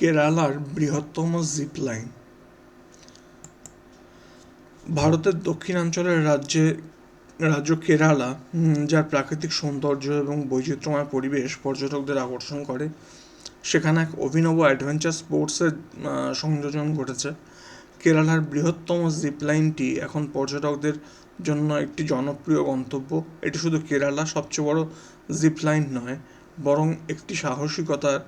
কেরালার বৃহত্তম zip line ভারতের দক্ষিণাঞ্চলের রাজ্যে, রাজ্য কেরালা যার প্রাকৃতিক সৌন্দর্য এবং বৈচিত্র্যময় পরিবেশ পর্যটকদের আকর্ষণ করে, সেখানে এক অভিনব অ্যাডভেঞ্চার স্পোর্টসের সংযোজন ঘটেছে। কেরালার বৃহত্তম জিপ লাইনটি এখন পর্যটকদের জন্য একটি জনপ্রিয় গন্তব্য। এটি শুধু কেরালা সবচেয়ে বড় জিপ লাইন নয়, বরং একটি সাহসিকতার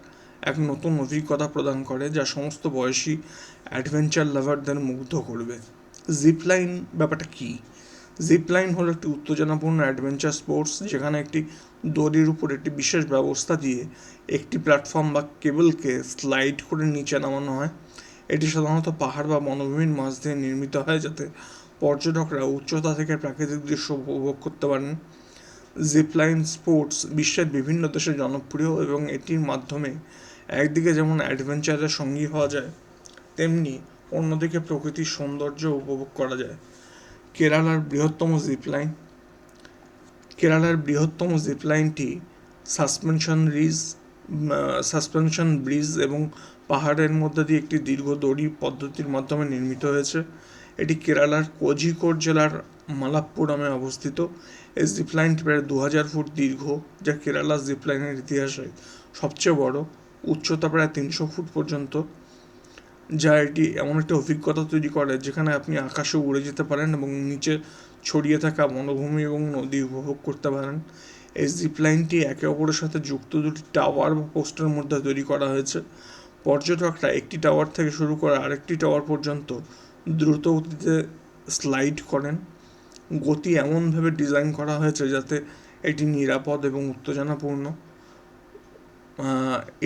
এক নতুন অভিজ্ঞতা প্রদান করে যা সমস্ত বয়সী অ্যাডভেঞ্চার লাভারদের মুগ্ধ করবে। জিপ লাইন ব্যাপারটা কী? জিপ লাইন হলো একটি উত্তেজনাপূর্ণ অ্যাডভেঞ্চার স্পোর্টস যেখানে একটি দড়ির উপর একটি বিশেষ ব্যবস্থা দিয়ে একটি প্ল্যাটফর্ম বা কেবলকে স্লাইড করে নিচে নামানো হয়। এটি সাধারণত পাহাড় বা বনভূমির মাঝ দিয়ে নির্মিত হয় যাতে পর্যটকরা উচ্চতা থেকে প্রাকৃতিক দৃশ্য উপভোগ করতে পারেন। জিপলাইন স্পোর্টস বিশ্বের বিভিন্ন দেশে জনপ্রিয় এবং এটির মাধ্যমে একদিকে যেমন অ্যাডভেঞ্চারের সঙ্গী হওয়া যায়, তেমনি অন্যদিকে প্রকৃতির সৌন্দর্য উপভোগ করা যায়। কেরালার বৃহত্তম জিপলাইন কেরালার বৃহত্তম জিপলাইনটি সাসপেনশন রিজ সাসপেনশন ব্রিজ এবং পাহাড়ের মধ্যে দিয়ে একটি দীর্ঘ দড়ি পদ্ধতির মাধ্যমে নির্মিত হয়েছে। এটি কেরালার কোঝিকোড জেলার মালাপ্পুরমে অবস্থিত। এই জিপলাইনটি প্রায় দু হাজার ফুট দীর্ঘ, যা কেরালা জিপলাইনের ইতিহাসে সবচেয়ে বড়। উচ্চতা প্রায় তিনশো ফুট পর্যন্ত, যা এটি এমন একটা অভিজ্ঞতা তৈরি করে যেখানে আপনি আকাশে উড়ে যেতে পারেন এবং নিচে ছড়িয়ে থাকা বনভূমি এবং নদী উপভোগ করতে পারেন। এই জিপ লাইনটি একে অপরের সাথে যুক্ত দুটি টাওয়ার বা পোস্টের মধ্যে তৈরি করা হয়েছে। পর্যটকরা একটি টাওয়ার থেকে শুরু করে আরেকটি টাওয়ার পর্যন্ত দ্রুত গতিতে স্লাইড করেন। গতি এমনভাবে ডিজাইন করা হয়েছে যাতে এটি নিরাপদ এবং উত্তেজনাপূর্ণ।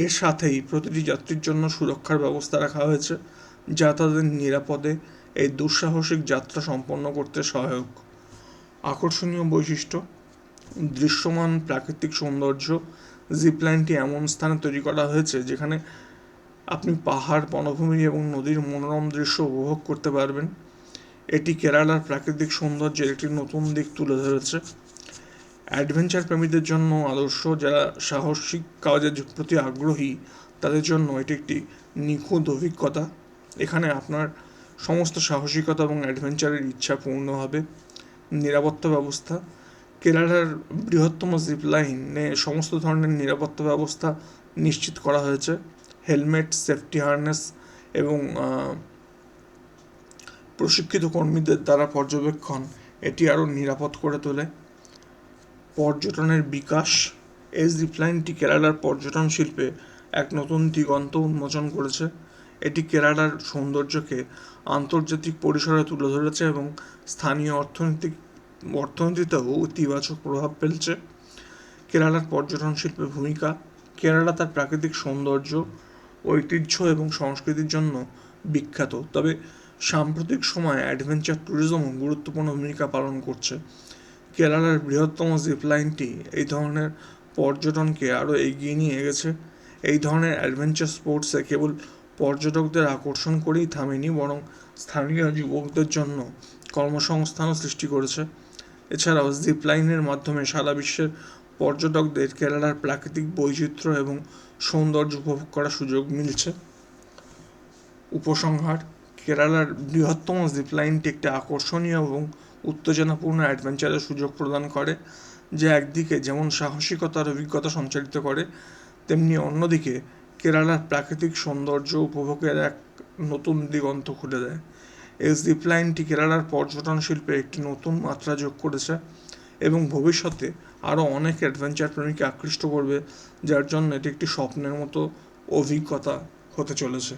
এর সাথেই প্রতিটি যাত্রীর জন্য সুরক্ষার ব্যবস্থা রাখা হয়েছে, যা তাদের নিরাপদে এই দুঃসাহসিক যাত্রা সম্পন্ন করতে সহায়ক। আকর্ষণীয় বৈশিষ্ট্য, দৃশ্যমান প্রাকৃতিক সৌন্দর্য জিপলাইনটি এমন স্থানে তৈরি করা হয়েছে যেখানে আপনি পাহাড়, বনভূমি এবং নদীর মনোরম দৃশ্য উপভোগ করতে পারবেন। এটি কেরালার প্রাকৃতিক সৌন্দর্যের একটি নতুন দিক তুলে ধরেছে। অ্যাডভেঞ্চার প্রেমীদের জন্য আদর্শ, যারা সাহসিক কাজের প্রতি আগ্রহী, তাদের জন্য এটি একটি নিখুঁত অভিজ্ঞতা। এখানে আপনার সমস্ত সাহসিকতা এবং অ্যাডভেঞ্চারের ইচ্ছা পূর্ণ হবে। নিরাপত্তা ব্যবস্থা, কেরালার বৃহত্তম জিপ লাইনে সমস্ত ধরনের নিরাপত্তা ব্যবস্থা নিশ্চিত করা হয়েছে। হেলমেট সেফটি হারনেস এবং প্রশিক্ষিত কর্মীদের দ্বারা পর্যবেক্ষণ, এটি আরও নিরাপদ করে তোলে। পর্যটনের বিকাশ। এই জিপলাইনটি কেরালার পর্যটন শিল্পে এক নতুন দিগন্ত উন্মোচন করেছে। এটি কেরালার সৌন্দর্যকে আন্তর্জাতিক পরিসরে তুলে ধরেছে এবং স্থানীয় অর্থনৈতিক অর্থনীতিতেও ইতিবাচক প্রভাব ফেলছে। কেরালার পর্যটন শিল্পের ভূমিকা। কেরালা তার প্রাকৃতিক সৌন্দর্য, ঐতিহ্য এবং সংস্কৃতির জন্য বিখ্যাত। তবে সাম্প্রতিক সময়ে অ্যাডভেঞ্চার ট্যুরিজমও গুরুত্বপূর্ণ ভূমিকা পালন করছে। কেরালার বৃহত্তম জিপ লাইনটি এই ধরনের পর্যটনকে আরও এগিয়ে নিয়ে গেছে এই ধরনের অ্যাডভেঞ্চার স্পোর্টসে কেবল পর্যটকদের আকর্ষণ করেই থামেনি, বরং স্থানীয় যুবকদের জন্য কর্মসংস্থানও সৃষ্টি করেছে। এছাড়াও জিপ লাইনের মাধ্যমে সারা বিশ্বের পর্যটকদের কেরালার প্রাকৃতিক বৈচিত্র্য এবং সৌন্দর্য উপভোগ করার সুযোগ মিলছে। উপসংহার কেরালার বৃহত্তম জিপ লাইনটি একটি আকর্ষণীয় এবং উত্তেজনাপূর্ণ অ্যাডভেঞ্চারের সুযোগ প্রদান করে, যা একদিকে যেমন সাহসিকতার অভিজ্ঞতা সঞ্চালিত করে, তেমনি অন্যদিকে কেরালার প্রাকৃতিক সৌন্দর্য উপভোগের এক নতুন দিগন্ত খুলে দেয়। এই জিপ লাইনটি কেরালার পর্যটন শিল্পে একটি নতুন মাত্রা যোগ করেছে এবং ভবিষ্যতে আরও অনেক অ্যাডভেঞ্চার প্রেমীকে আকৃষ্ট করবে, যার জন্য এটি একটি স্বপ্নের মতো অভিজ্ঞতা হতে চলেছে।